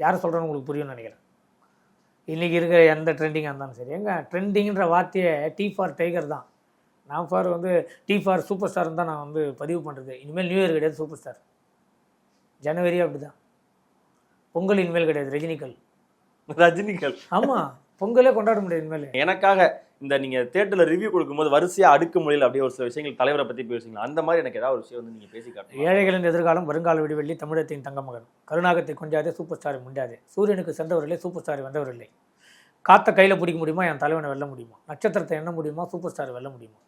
யார் சொல்கிறேன்னு உங்களுக்கு புரியும்னு நினைக்கிறேன். இன்றைக்கி இருக்கிற எந்த ட்ரெண்டிங்காக இருந்தாலும் சரி. எங்க ட்ரெண்டிங்கிற வார்த்தையே டீ ஃபார் டைகர் தான். நான் ஃபார் வந்து டீ ஃபார் சூப்பர் ஸ்டார்னு தான் நான் வந்து பதிவு பண்ணுறது இனிமேல் நியூ இயர் கிடையாது சூப்பர் ஸ்டார் ஜனவரி அப்படிதான். பொங்கல் இனிமேல் கிடையாது ரஜினிகள். ரஜினிகள். ஆமாம் பொங்கலே கொண்டாட முடியாது இனிமேல். எனக்காக இந்த நீங்க தியேட்டர்ல ரிவ்யூ கொடுக்கும்போது வரிசையா அடுக்க முடியல அப்படியே ஒரு சில விஷயங்கள் தலைவரை பத்தி பேசுவீங்க அந்த மாதிரி எனக்கு ஏதாவது ஒரு விஷயம் வந்து நீங்க பேசி காட்டுங்க. ஏழைகளின் எதிர்காலம் வருங்கால விடிவெள்ளி தமிழகத்தின் தங்க மகன் கருணாகத்தை கொஞ்சாதே சூப்பர் ஸ்டாரை முண்டாதே. சூரியனுக்கு சென்றவரில்லை சூப்பர் ஸ்டார் வந்தவரில்லை காத்த கையில் பிடிக்க முடியுமா? என் தலைவனை வெல்ல முடியுமா? நட்சத்திரத்தை எண்ண முடியுமா? சூப்பர் ஸ்டார் வெல்ல முடியுமா?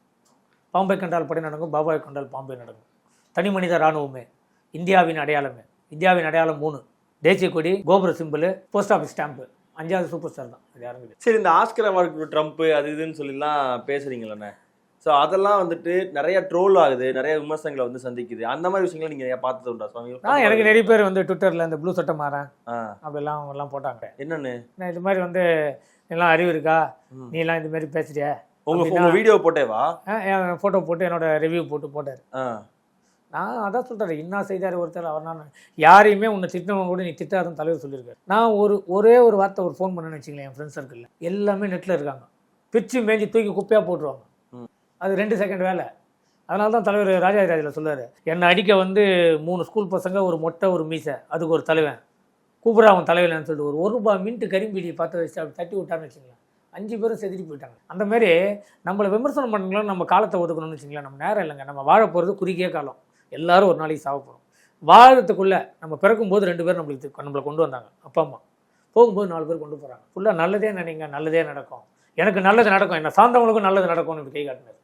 பாம்பை கண்டால் படை நடக்கும் பாபாவை கண்டால் பாம்பே நடக்கும். தனி மனித இராணுவமே இந்தியாவின் அடையாளமே. இந்தியாவின் அடையாளம் மூணு. தேசிய கொடி கோபுர சிம்பிள் போஸ்ட் ஆஃபீஸ் ஸ்டாம்பு. அஞ்சாவது சூப்பர் ஸ்டார் தான். அது யாரும் கிடையாது. சரி இந்த ஆஸ்கர் அவார்டு ட்ரம்ப் அது இதுன்னு சொல்லிலாம் பேசுறீங்களே ஸோ அதெல்லாம் வந்துட்டு நிறைய ட்ரோல் ஆகுது நிறைய விமர்சனங்களை வந்து சந்திக்குது. அந்த மாதிரி விஷயங்களை நீங்க பார்த்தது உண்டா சுவாமி? ஆ எனக்கு நிறைய பேர் வந்து ட்விட்டரில் இந்த ப்ளூ சட்டை மாறேன் அப்படிலாம் எல்லாம் போட்டாங்க. என்னன்னு நான் இது மாதிரி வந்து எல்லாம் அறிவு இருக்கா. நீ எல்லாம் இது மாதிரி பேசுறிய? உங்க வீடியோ போட்டேவா? என் ஃபோட்டோ போட்டு என்னோட ரிவ்யூ போட்டு போட்டார். நான் அதான் சொல்கிறேன் இன்னா செய்தார் ஒருத்தர் அவர் நான் யாரையுமே உன்னை திட்டினவங்க கூட நீ திட்டாதுன்னு தலைவர் சொல்லியிருக்காரு. நான் ஒரு ஒரே ஒரு வார்த்தை ஒரு ஃபோன் பண்ணேன்னு வச்சுங்களேன் என் ஃப்ரெண்ட்ஸ் சர்க்கிளில் எல்லாமே நெட்டில் இருக்காங்க. பிச்சு மேஞ்சி தூக்கி குப்பையாக போட்டுருவாங்க. அது ரெண்டு செகண்ட் வேலை. அதனால தான் தலைவர் ராஜாதிராஜில் சொல்லுவார் என்னை அடிக்க வந்து மூணு ஸ்கூல் பசங்க ஒரு மொட்டை ஒரு மீசை. அதுக்கு ஒரு தலைவன். கூப்பிட்றா அவன் தலைவன் சொல்லிட்டு ஒரு ஒரு ரூபாய் மின்ட்டு கரிம்பீடி பார்த்து வச்சு அப்படி தட்டி விட்டான்னு வச்சுங்களேன் அஞ்சு பேரும் செதுடி போயிட்டாங்க. அந்த மாதிரி நம்மளை விமர்சனம் பண்ணுங்களோம் நம்ம காலத்தை ஒதுக்கணும்னு வச்சுங்களேன் நம்ம நேரம் இல்லைங்க. நம்ம வாழ போகிறது குறுகிய காலம். எல்லாரும் ஒரு நாளைக்கு சாக போகிறோம் வாழறதுக்குள்ளே நம்ம பிறக்கும்போது ரெண்டு பேரும் நம்மளுக்கு நம்மளை கொண்டு வந்தாங்க அப்பா அம்மா. போகும்போது நாலு பேர் கொண்டு போகிறாங்க ஃபுல்லாக நல்லதே நினைங்க நல்லதே நடக்கும். எனக்கு நல்லது நடக்கும் என்ன சார்ந்தவங்களுக்கும் நல்லது நடக்கும்னு இப்படி கை காட்டினார்.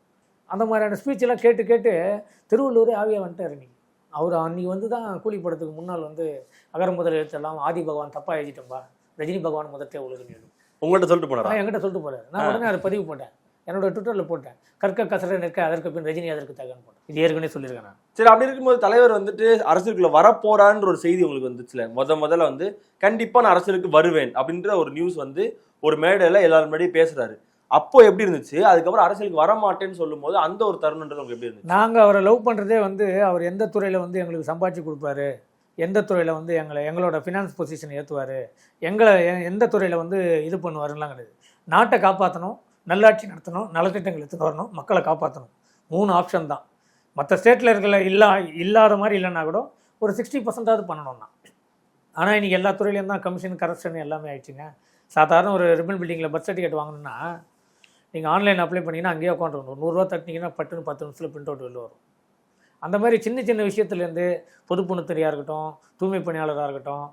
அந்த மாதிரியான ஸ்பீச்செல்லாம் கேட்டு கேட்டு திருவள்ளூரே ஆவியாக வந்துட்டார் இன்னைக்கு. அவர் அன்னைக்கு வந்து தான் கூலி படத்துக்கு முன்னால் வந்து அகர முதல் எழுத்தெல்லாம் ஆதி பகவான் தப்பாக எழுதிட்டோம்பா ரஜினி பகவான் முதத்தே உலகம் எழுதும். உங்கள்ட்ட சொல்லிட்டு போனாரா? என்கிட்ட சொல்லிட்டு போறாரு. நான் உடனே அதை பதிவு போட்டேன் என்னோட ட்விட்டரில் போட்டேன். கற்க கசர நிற்க அதற்கு பின் ரஜினி அதற்கு தகன்னு போட்டேன். இது ஏற்கனவே சொல்லியிருக்கேன் நான். சரி அப்படி இருக்கும்போது தலைவர் வந்துட்டு அரசியலுக்குள்ள வரப்போறான்ற ஒரு செய்தி உங்களுக்கு வந்துச்சுல? முத முதல்ல வந்து கண்டிப்பா நான் அரசியலுக்கு வருவேன் அப்படின்ற ஒரு நியூஸ் வந்து ஒரு மேடையில எல்லாரும் முன்னாடியும் பேசுறாரு. அப்போ எப்படி இருந்துச்சு? அதுக்கப்புறம் அரசியலுக்கு வர மாட்டேன்னு சொல்லும்போது அந்த ஒரு தருணன்றது உங்களுக்கு எப்படி இருந்துச்சு? நாங்கள் அவரை லவ் பண்ணுறதே வந்து அவர் எந்த துறையில் வந்து எங்களுக்கு சம்பாதிச்சு கொடுப்பாரு? எந்த துறையில் வந்து எங்களை எங்களோட ஃபினான்ஸ் பொசிஷன் ஏற்றுவார் எங்களை எந்த துறையில் வந்து இது பண்ணுவாருலாம் கிடையாது. நாட்டை காப்பாற்றணும் நல்லாட்சி நடத்தணும் நலத்திட்டங்கள் எடுத்துகிட்டு வரணும் மக்களை காப்பாற்றணும் மூணு ஆப்ஷன் தான். மற்ற ஸ்டேட்டில் இருக்கிற இல்லா இல்லாத மாதிரி இல்லைன்னா கூட ஒரு சிக்ஸ்டி பர்சன்டாவது பண்ணணும்னா. ஆனால் இன்றைக்கி எல்லா துறையிலையும் தான் கமிஷன் கரப்ஷன் எல்லாமே ஆயிடுச்சுங்க. சாதாரண ஒரு ரிப்பன் பில்டிங்கில் பர்த் சர்டிஃபிகேட் வாங்கணும்னா நீங்கள் ஆன்லைன் அப்ளை பண்ணிங்கன்னா அங்கேயே உட்காந்து ஒரு நூறுரூவா தட்டினீங்கன்னா பட்டுன்னு பத்து நிமிஷத்தில் பிரிண்ட் அவுட் வெளில வரும். அந்த மாதிரி சின்ன சின்ன விஷயத்துலேருந்து பொதுப்புணத்தறியாக இருக்கட்டும் தூய்மை பணியாளராக இருக்கட்டும்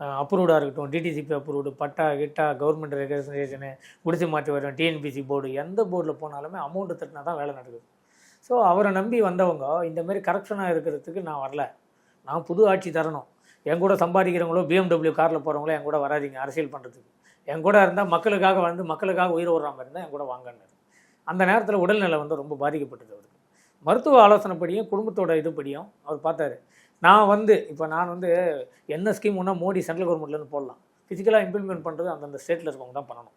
அப்ரூவ்டாக இருக்கட்டும் டிடிசிபி அப்ரூவ்டு பட்டா கிட்டா கவர்மெண்ட் ரெகனைசேஷனு குடிசை மாற்றி வரும் டிஎன்பிசி போர்டு எந்த போர்டில் போனாலுமே அமௌண்ட்டு தட்டினா தான் வேலை நடக்குது. ஸோ அவரை நம்பி வந்தவங்க இந்தமாரி கரெக்ஷனாக இருக்கிறதுக்கு நான் வரல. நான் புது ஆட்சி தரணும். என் கூட சம்பாதிக்கிறவங்களோ பிஎம்டபிள்யூ காரில் போகிறவங்களோ என் கூட வராதீங்க அரசியல் பண்ணுறதுக்கு என் கூட இருந்தால் மக்களுக்காக வந்து மக்களுக்காக உயிர் ஓடுற மாதிரி இருந்தால் என் கூட வாங்கன்னாரு அந்த நேரத்தில் உடல்நிலை வந்து ரொம்ப பாதிக்கப்பட்டது அவருக்கு. மருத்துவ ஆலோசனைப்படியும் குடும்பத்தோட இதுபடியும் அவர் பார்த்தாரு. நான் வந்து இப்போ நான் வந்து என்ன ஸ்கீம் ஒன்றா மோடி சென்ட்ரல் கவர்மெண்ட்லேருந்து போடலாம். ஃபிசிக்கலாக இம்ப்ளிமெண்ட் பண்ணுறது அந்தந்த ஸ்டேட்டில் இருக்கவங்க தான் பண்ணணும்.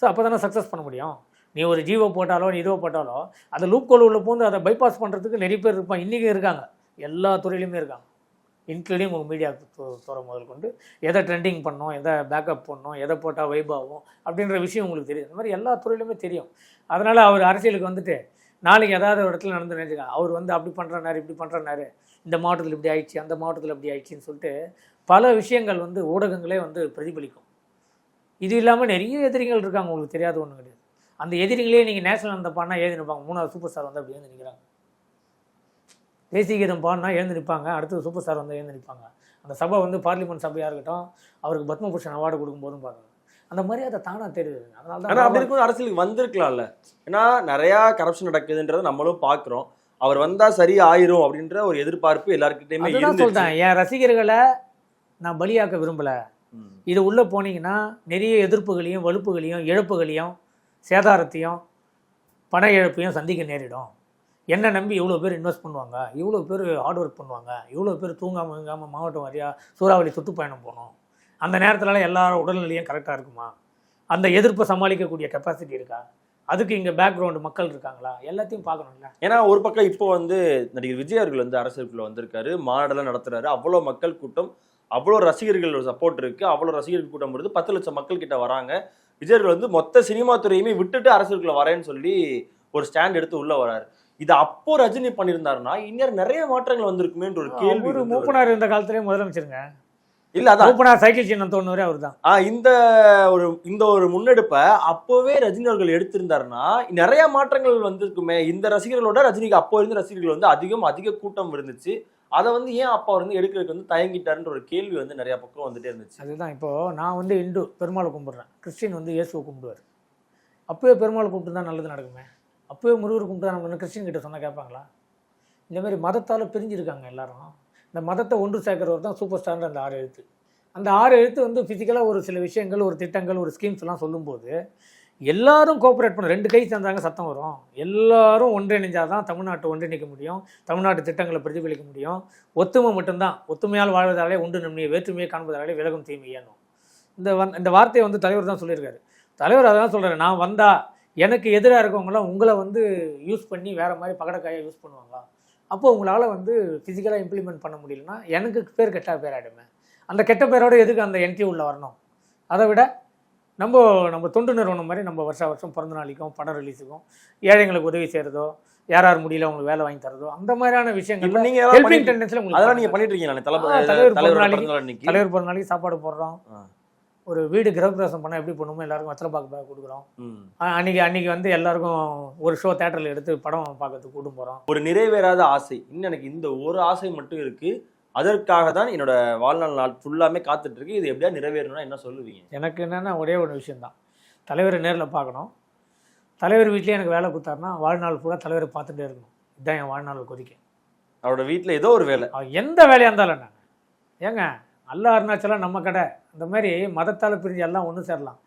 ஸோ அப்போ தானே சக்ஸஸ் பண்ண முடியும்? நீ ஒரு ஜீவோ போட்டாலோ நீ இதுவோ போட்டாலோ அந்த லூப் கோல் உள்ள போந்து அதை பைபாஸ் பண்ணுறதுக்கு நிறைய பேர் இருப்பான் இன்றைக்கும் இருக்காங்க. எல்லா துறையிலையுமே இருக்காங்க. இன்க்ளூடிங் உங்கள் மீடியா துறை முதல் கொண்டு. எதை ட்ரெண்டிங் பண்ணணும் எதை பேக்கப் பண்ணணும் எதை போட்டால் வைப் ஆகும் அப்படின்ற விஷயம் உங்களுக்கு தெரியும். இந்த மாதிரி எல்லா துறையிலுமே தெரியும். அதனால் அவர் அரசியலுக்கு வந்துட்டு நாளைக்கு ஏதாவது ஒரு இடத்துல நடந்து நினைச்சுக்க அவர் வந்து அப்படி பண்ணுறனாரு இப்படி பண்ணுறனாரு இந்த மாவட்டத்தில் இப்படி ஆயிடுச்சு அந்த மாவட்டத்தில் இப்படி ஆயிடுச்சுன்னு சொல்லிட்டு பல விஷயங்கள் வந்து ஊடகங்களே வந்து பிரதிபலிக்கும். இது இல்லாமல் நிறைய எதிரிகள் இருக்காங்க உங்களுக்கு தெரியாத ஒன்றும் கிடையாது. அந்த எதிரிகளே நீங்கள் நேஷனல் அந்த பாடினா எழுதி நிற்பாங்க மூணாவது சூப்பர் ஸ்டார் வந்து அப்படி எழுந்து நிற்கிறாங்க தேசிய கீதம் பாடினா எழுந்து நிற்பாங்க அடுத்தது சூப்பர் ஸ்டார் வந்து எழுந்து நிற்பாங்க அந்த சபை வந்து பார்லிமெண்ட் சபையாக இருக்கட்டும் அவருக்கு பத்மபூஷன் அவார்டு கொடுக்கும்போதும் பாருங்க. அந்த மரியாதை தானாக தெரியுது அதனால ஆனா அப்படி தான் இருக்கும்போது அரசியலுக்கு வந்திருக்கலாம்ல. ஏன்னா நிறைய கரப்ஷன் நடக்குதுன்றதை நம்மளும் பாக்குறோம் அவர் வந்தா சரி ஆயிரும் அப்படின்ற ஒரு எதிர்பார்ப்பு எல்லாருக்கிட்டையுமே சொல்றேன். என் ரசிகர்களை நான் பலியாக்க விரும்பல. இது உள்ளே போனீங்கன்னா நிறைய எதிர்ப்புகளையும் வலுப்புகளையும் இழப்புகளையும் சேதாரத்தையும் பண இழப்பையும் சந்திக்க நேரிடும். என்னை நம்பி இவ்வளோ பேர் இன்வெஸ்ட் பண்ணுவாங்க. இவ்வளோ பேர் ஹார்ட் ஒர்க் பண்ணுவாங்க. இவ்வளோ பேர் தூங்காமல் தூங்காமல் மாவட்டம் வாரியாக சூறாவளி சுற்றுப்பயணம் போகணும். அந்த நேரத்தில் எல்லாரும் உடல்நிலையும் கரெக்டாக இருக்குமா? அந்த எதிர்ப்பை சமாளிக்கக்கூடிய கெப்பாசிட்டி இருக்கா? அதுக்கு இங்கே பேக்ரவுண்டு மக்கள் இருக்காங்களா? எல்லாத்தையும் பார்க்கணும்ல. ஏன்னா ஒரு பக்கம் இப்போ வந்து நடிகர் விஜய் அவர்கள் வந்து அரசியலுக்குள்ள வந்திருக்காரு மாநாடெல்லாம் நடத்துறாரு. அவ்வளோ மக்கள் கூட்டம் அவ்வளோ ரசிகர்கள் சப்போர்ட் இருக்கு. அவ்வளோ ரசிகர்கள் கூட்டம் வருது. பத்து லட்சம் மக்கள் கிட்ட வராங்க. விஜய் அவர்கள் வந்து மொத்த சினிமா துறையுமே விட்டுட்டு அரசியலுக்குள்ள வரேன்னு சொல்லி ஒரு ஸ்டாண்ட் எடுத்து உள்ள வராரு. இது அப்போ ரஜினி பண்ணியிருந்தாருன்னா இன்னும் நிறைய மாற்றங்கள் வந்திருக்குமேன்ற ஒரு கேள்வி ஒரு. மூப்பனார் இருந்த காலத்திலே முதலமைச்சருங்க. இல்ல அதான். சைக்கிள் சின்னம் தோணுவரே அவர் தான் ஆ, இந்த ஒரு இந்த ஒரு முன்னெடுப்பை அப்போவே ரஜினி அவர்கள் எடுத்திருந்தாருன்னா நிறைய மாற்றங்கள் வந்திருக்குமே. இந்த ரசிகர்களோட ரஜினிக்கு அப்போ இருந்த ரசிகர்கள் வந்து அதிகம் அதிக கூட்டம் இருந்துச்சு. அதை வந்து ஏன் அப்பா வந்து எடுக்கிறதுக்கு வந்து தயங்கிட்டாருன்ற ஒரு கேள்வி வந்து நிறைய பக்கம் வந்துட்டே இருந்துச்சு. அதுதான் இப்போது நான் வந்து இந்து பெருமாளை கும்பிட்றேன். கிறிஸ்டின் வந்து இயேசுவை கும்பிடுவார். அப்போயே பெருமாளை கும்பிட்டு தான் நல்லது நடக்குமே. அப்போயே முருகர் கும்பிட்டு தான் நமக்கு கிறிஸ்டின் கிட்ட சொன்னால் கேட்பாங்களா? இந்த மாதிரி மதத்தால் பிரிஞ்சிருக்காங்க எல்லாரும். இந்த மதத்தை ஒன்று சேர்க்கிறவர் தான் சூப்பர் ஸ்டார்ன்ற அந்த ஆறு எழுத்து. அந்த ஆறு எழுத்து வந்து ஃபிசிக்கலாக ஒரு சில விஷயங்கள் ஒரு திட்டங்கள் ஒரு ஸ்கீம்ஸ் எல்லாம் சொல்லும்போது எல்லாரும் கோஆப்ரேட் பண்ண ரெண்டு கை சேர்ந்தாங்க சத்தம் வரும். எல்லாரும் ஒன்றிணைஞ்சால் தான் தமிழ்நாட்டை ஒன்றிணைக்க முடியும் தமிழ்நாட்டு திட்டங்களை பிரதிபலிக்க முடியும். ஒத்துமை மட்டும்தான். ஒத்துமையால் வாழ்வதாலே உண்டு நம்மையை வேற்றுமையை காண்பதாலே விலகும் தீமையானும் இந்த வந் இந்த வார்த்தையை வந்து தலைவர் தான் சொல்லியிருக்காரு. தலைவர் அதான் சொல்கிறார் நான் வந்தால் எனக்கு எதிராக இருக்கவங்களாம் உங்களை வந்து யூஸ் பண்ணி வேற மாதிரி பகடக்காயை யூஸ் பண்ணுவாங்க அப்போ உங்களால் வந்து ஃபிசிக்கலாக இம்ப்ளிமெண்ட் பண்ண முடியலன்னா எனக்கு பேர் கெட்ட பேர் ஆகிடுமே அந்த கெட்ட பேரோட எதுக்கு அந்த என்ட்ரி உள்ள வரணும்? அதை விட நம்ம நம்ம தொண்டு நிறுவனம் மாதிரி நம்ம வருஷா வருஷம் பிறந்த நாளைக்கும் படம் ரிலீஸுக்கும் ஏழைங்களுக்கு உதவி செய்கிறதோ யார் யார் முடியல அவங்களுக்கு வேலை வாங்கி தரதோ அந்த மாதிரியான விஷயங்கள் நீங்க அதெல்லாம் ஹெல்பிங் டெண்டன்ஸில் அதெல்லாம் உங்களுக்கு நீங்க பண்ணிட்டு இருக்கீங்களா தலைவர் தலைவர் பிறந்த நாளைக்கு சாப்பாடு போடுறோம். ஒரு வீடு கிரகப்பிரவேசம் பண்ணால் எப்படி பண்ணுமோ எல்லாருக்கும் வெத்தலை பாக்கு பேக் கொடுக்குறோம். அன்னைக்கு அன்னைக்கு வந்து எல்லாருக்கும் ஒரு ஷோ தேட்டரில் எடுத்து படம் பார்க்கறதுக்கு கூட்டும் போகிறோம் ஒரு நிறைவேறாத ஆசை. இன்னும் எனக்கு இந்த ஒரு ஆசை மட்டும் இருக்கு. அதற்காக தான் என்னோட வாழ்நாள் நாள் ஃபுல்லாமே காத்துட்டு இருக்கு இது எப்படியா நிறைவேறணும்னா என்ன சொல்லுவீங்க? எனக்கு என்னென்னா ஒரே ஒரு விஷயந்தான் தலைவரை நேரில் பார்க்கணும். தலைவர் வீட்லேயே எனக்கு வேலை கொடுத்தாருன்னா வாழ்நாள் பூரா தலைவரை பார்த்துட்டே இருக்கணும். இதுதான் என் வாழ்நாள் கோரிக்கை. அவரோட வீட்டுல ஏதோ ஒரு வேலை. எந்த வேலையாக இருந்தாலும் என்ன? ஏங்க அல்லா அருணாச்சலம் நம்ம கடை. அந்த மாதிரி மதத்தால் பிரிஞ்சு எல்லாம் ஒன்று சேரலாம்.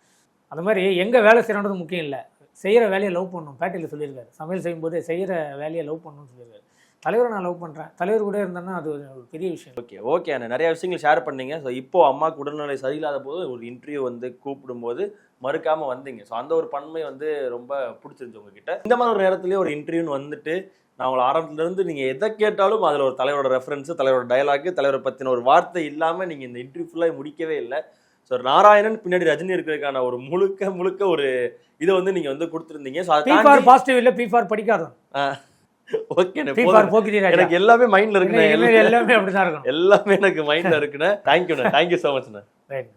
அந்த மாதிரி எங்கே வேலை செய்யணுன்றது முக்கியம் இல்லை. செய்கிற வேலையை லவ் பண்ணணும். பேட்டையில் சொல்லியிருக்காரு. சமையல் செய்யும்போது செய்கிற வேலையை லவ் பண்ணணும்னு சொல்லியிருக்காரு. தலைவரை நான் லவ் பண்ணுறேன் தலைவர் கூட இருந்தேன்னா அது ஒரு பெரிய விஷயம். ஓகே ஓகே அண்ணா. நிறைய விஷயங்கள் ஷேர் பண்ணீங்க. ஸோ இப்போ அம்மாவுக்கு உடல்நிலை சரியில்லாத போது ஒரு இன்டர்வியூ வந்து கூப்பிடும்போது மறுக்காம வந்தீங்க. ஸோ அந்த ஒரு பன்மை வந்து ரொம்ப பிடிச்சிருந்துச்சு உங்ககிட்ட. இந்த மாதிரி ஒரு நேரத்துலயே ஒரு இன்டர்வியூன்னு வந்துட்டு நான் உங்களை ஆரம்பத்துல இருந்து நீங்க எதை கேட்டாலும் அதுல ஒரு தலைவரோட ரெஃபரன்ஸ் தலைவரோட டயலாக் தலைவரை பத்தின ஒரு வார்த்தை இல்லாம நீங்க இந்த இன்டர்வியூ ஃபுல்லாக முடிக்கவே இல்லை. ஸோ நாராயணன் பின்னாடி ரஜினி இருக்கிறதுக்கான ஒரு முழுக்க முழுக்க ஒரு இதை வந்து நீங்க வந்து கொடுத்துருந்தீங்க. ஸோ பி அதை ஃபார் பாசிட்டிவ் இல்லை பி ஃபார் படிக்காதவன் ஓகே எனக்கு எல்லாமே மைண்ட்ல இருக்குண்ணே. எல்லாமே அப்படிதான் எல்லாமே எனக்கு மைண்ட்ல இருக்குண்ணே. தேங்க்யூண்ணே தேங்க்யூ ஸோ மச்ண்ணே ரைட்